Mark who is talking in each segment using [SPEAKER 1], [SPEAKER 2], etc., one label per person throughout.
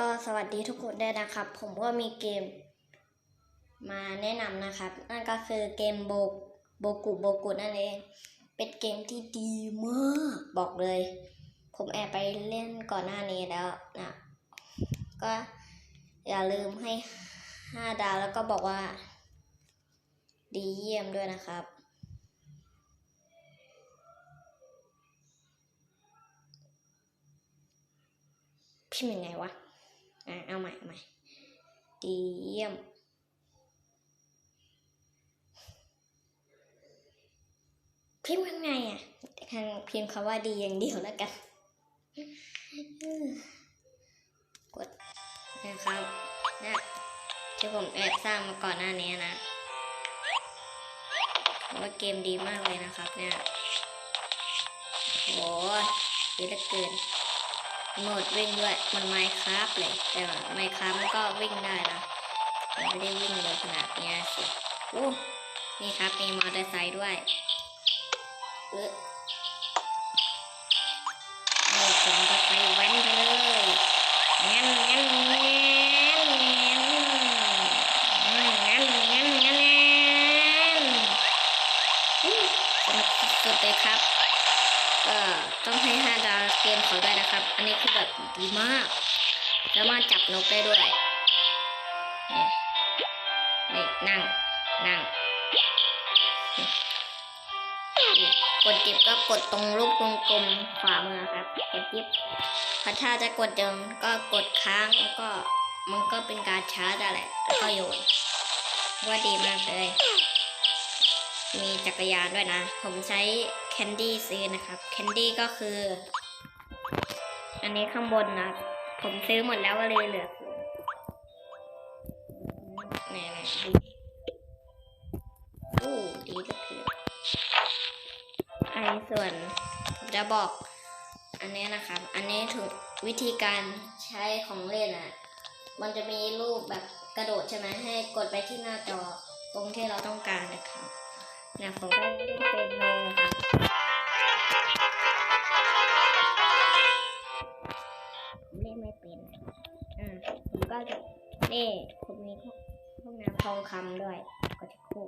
[SPEAKER 1] ก็สวัสดีทุกคนด้วยนะครับ ผมก็มีเกมมาแนะนำนะครับ นั่นก็คือเกมโบกโบกุโบกุนั่นเอง เป็นเกมที่ดีมากบอกเลย ผมแอบไปเล่นก่อนหน้านี้แล้วนะก็อย่าลืมให้ห้าดาวแล้วก็บอกว่า ดีเยี่ยมด้วยนะครับพิมพ์ยังไงวะ อะเอาใหม่เอาใหม่ดีเยี่ยมพิมพ์ยังไงอะทางพิมพ์คำว่าดีอย่างเดียวแล้วกัน กดนะครับเนี่ยที่ผมแอบสร้างมาก่อนหน้านี้นะว่าเกมดีมากเลยนะครับเนี่ยโหดีเหลือเกิน โหมดวิ่งด้วยมันไมค์ครับเลย แต่ว่าไมค์ครับมันก็วิ่งได้นะมันไม่ได้วิ่งเลยขนาดนี้สิอู้นี่ครับมีมอเตอร์ไซค์ด้วยเออเราจะจะไปแว้นกันเลยงั้นงั้นงั้นงั้นงั้นงั้นงั้นอู้สนุกสุดๆเลยครับ ก็ต้องให้ห้าดาวเกมเขาด้วยนะครับ อันนี้คือแบบ ดีมากแล้วมาจับนกได้ด้วยนี่นี่นั่ง นั่งกดจิบก็กดตรงรูปวงกลมขวามือครับกดจิบถ้าถ้าจะกดเดิมก็กดค้างแล้วก็มันก็เป็นการชาร์จอะไรแล้วก็โยนว่าดีมากเลย มีจักรยานด้วยนะ ผมใช้แคนดี้ซื้อนะครับ แคนดี้ก็คือ อันนี้ข้างบนนะ ผมซื้อหมดแล้วก็เลยเหลือแน่ๆดูโอ้ดีเหลือเกินไอส่วนจะบอกอันนี้นะครับ อันนี้ถูกวิธีการใช้ของเล่นอะ มันจะมีรูปแบบกระโดดใช่ไหมให้กดไปที่หน้าจอตรงที่เราต้องการนะครับเนี่ยผมก็เล่นเป็นโนครั นี่ผมมีห้องน้ำทองคำด้วยก็จะคู่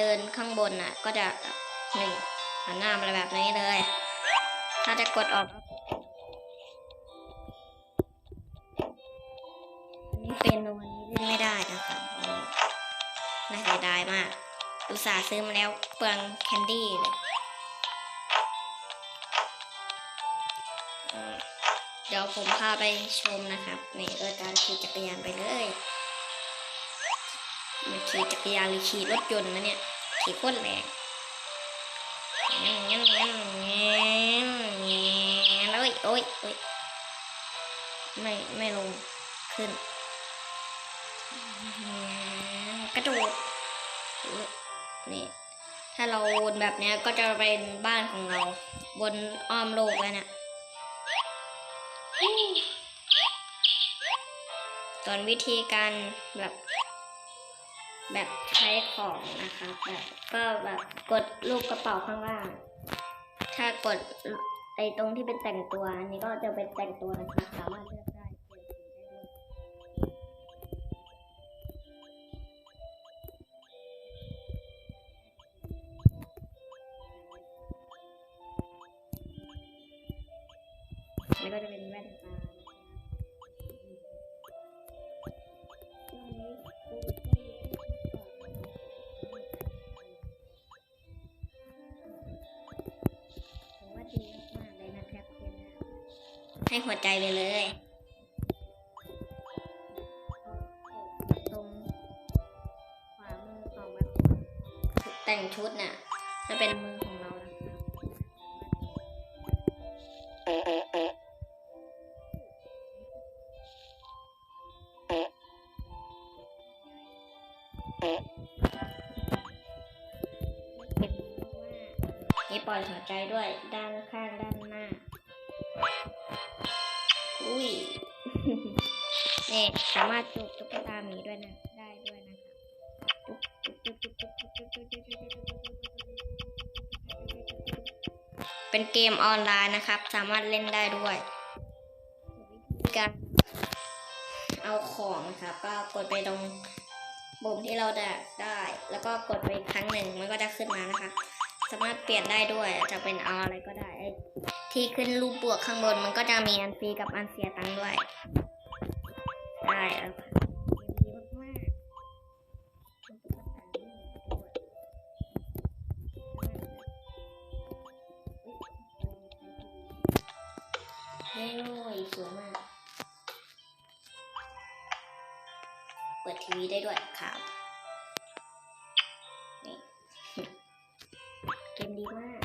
[SPEAKER 1] เดินข้างบนน่ะ ก็จะหนึ่งหันหน้ามาแบบนี้เลย ถ้าจะกดออกนนี้เป็นวันนี้เล่นไม่ได้นะคะน่าเสียดายมากอุตส่าห์ซื้อมาแล้วเปลืองแคนดี้เลยเดี๋ยวผมพาไปชมนะครับนี่โดยการขี่จักรยานไปเลย มันขี่จักรยานหรือขี่รถยนต์นะเนี่ย ขี่โคตรแรงงั้นงั้นงั้นงั้นงั้นโอ้ยโอ้ยโอ้ยไม่ไม่ลงขึ้น กระโดดนี่ถ้าเราวนแบบนี้ก็จะเป็นบ้านของเราวนอ้อมโลกแล้วเนี่ยส่วนวิธีการแบบ แบบใช้ของนะคะแบบก็แบบกดลูกกระเป๋าข้างล่าง ถ้ากดไอ้ตรงที่เป็นแต่งตัวอันนี้ก็จะเป็นแต่งตัวนะคะสามารถเลือก ให้หัวใจไปเลยตรงขวามือของมันแต่งชุดน่ะจะเป็นมือของเรานี่ปล่อยหัวใจด้วยด้านข้างด้านหน้า อุ้ยนี่สามารถจุกตุ๊กตาหมีด้วยนะ ได้ด้วยนะครับจุกจุกจุกจุกจุกจุกจุกจุกจุกจุกเป็นเกมออนไลน์นะครับ สามารถเล่นได้ด้วยการเอาของนะครับ ก็กดไปตรงปุ่มที่เราได้ได้ แล้วก็กดไปครั้งหนึ่งมันก็จะขึ้นมานะคะ สามารถเปลี่ยนได้ด้วยจะเป็นเอาอะไรก็ได้ ที่ขึ้นรูปบวกข้างบนมันก็จะมีอันฟรีกับอันเสียตังค์ด้วยได้แล้วดีมากๆเฮ้ยสวยมาก เปิดทีวีได้ด้วยครับ นี่เกมดีมาก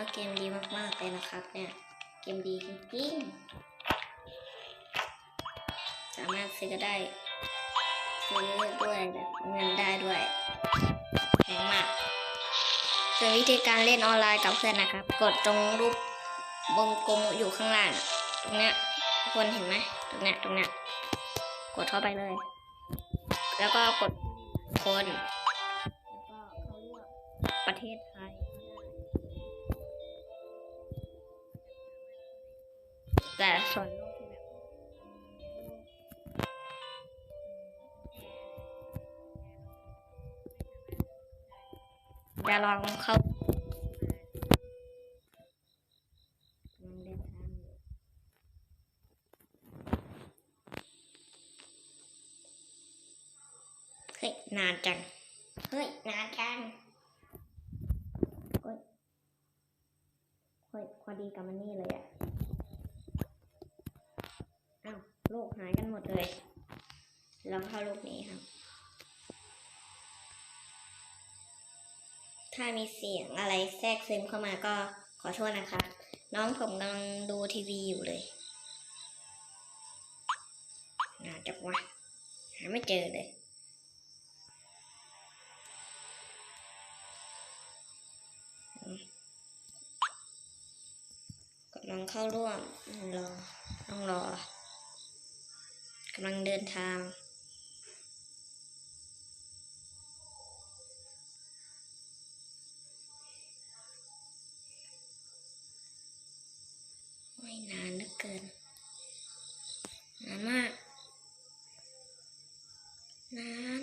[SPEAKER 1] ว่าเกมดีมากๆเลยนะครับ เนี่ย เกมดีจริงๆ สามารถซื้อได้ ซื้อด้วยแบบเงินได้ด้วยแพงมากส่วนวิธีการเล่นออนไลน์กับเพื่อนนะครับ กดตรงรูปวงกลมอยู่ข้างล่าง ตรงเนี้ยคนเห็นไหมตรงเนี้ยตรงเนี้ยกดเข้าไปเลย แล้วก็กดคน แล้วก็เขาเลือกประเทศไทย แต่ส่วนโลกที่แบบจะลองเข้าลองเดินทาเฮ้ยนานจัง เฮ้ยนานจังเฮ้ยเฮ้ยพอดีกับมันนี่เลยอะอ้าว โลกหายกันหมดเลยลองเข้าโลกนี้ครับ ถ้ามีเสียงอะไรแทรกซึมเข้ามาก็ขอโทษนะครับ น้องผมกำลังดูทีวีอยู่เลยน่าจะวะหาไม่เจอเลยกำลังเข้าร่วมรอต้องรอำลังเดินทาง ไม่นานเหลือเกิน นานมาก นาน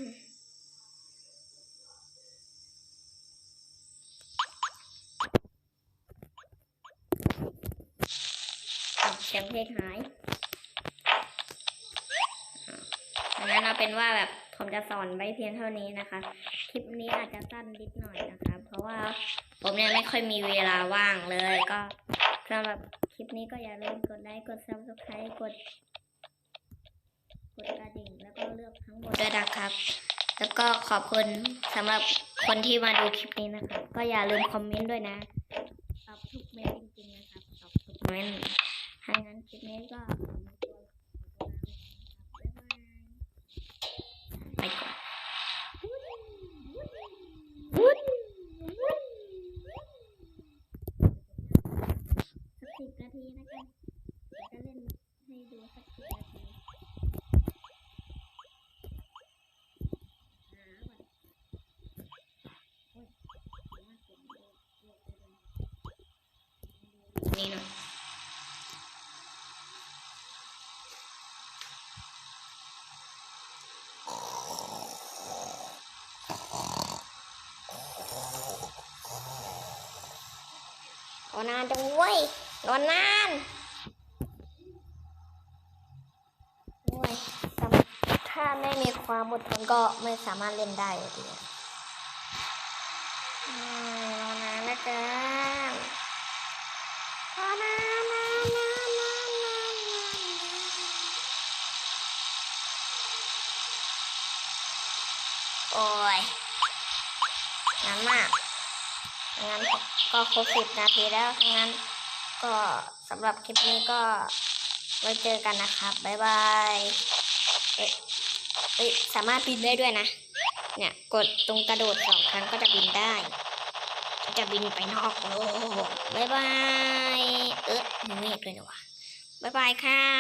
[SPEAKER 1] อ้าวเสียงเพลงหายอ่าดังนั้น เป็นว่าแบบผมจะสอนไว้เพียงเท่านี้นะคะ คลิปนี้อาจจะสั้นนิดหน่อยนะคะ เพราะว่าผมเนี่ยไม่ค่อยมีเวลาว่างเลย ก็สำหรับคลิปนี้ก็อย่าลืมกดไลค์ กด subscribe กด กดกระดิ่ง แล้วก็เลือกทั้งหมดด้วยนะครับ แล้วก็ขอบคุณสำหรับคนที่มาดูคลิปนี้นะครับก็อย่าลืมคอมเมนต์ด้วยนะ ตอบทุกเมนต์จริงๆนะครับ ตอบทุกเมนต์ถ้างั้นคลิปนี้ก็ขอตัว ไปก่อนสิบนาทีนะกัน นอนนานจังเว้ยนอนนานโอ้ยถ้าไม่มีความอดทนก็ไม่สามารถเล่นได้อยู่ดีนอนนานนะจ๊ะนอนนานนานนานนานนานนานโอ้ยนานมาก งั้น ก็ครบสิบนาทีแล้วงั้น ก็สำหรับคลิปนี้ก็ไว้เจอกันนะครับ บ๊ายบายเอ้ยเอ้ยสามารถบินได้ด้วยนะ เนี่ย กดตรงกระโดดสองครั้งก็จะบินได้ จะบินไปนอกโลกบ๊ายบาย เออมีเมฆด้วยนะวะบ๊ายบายค่ะ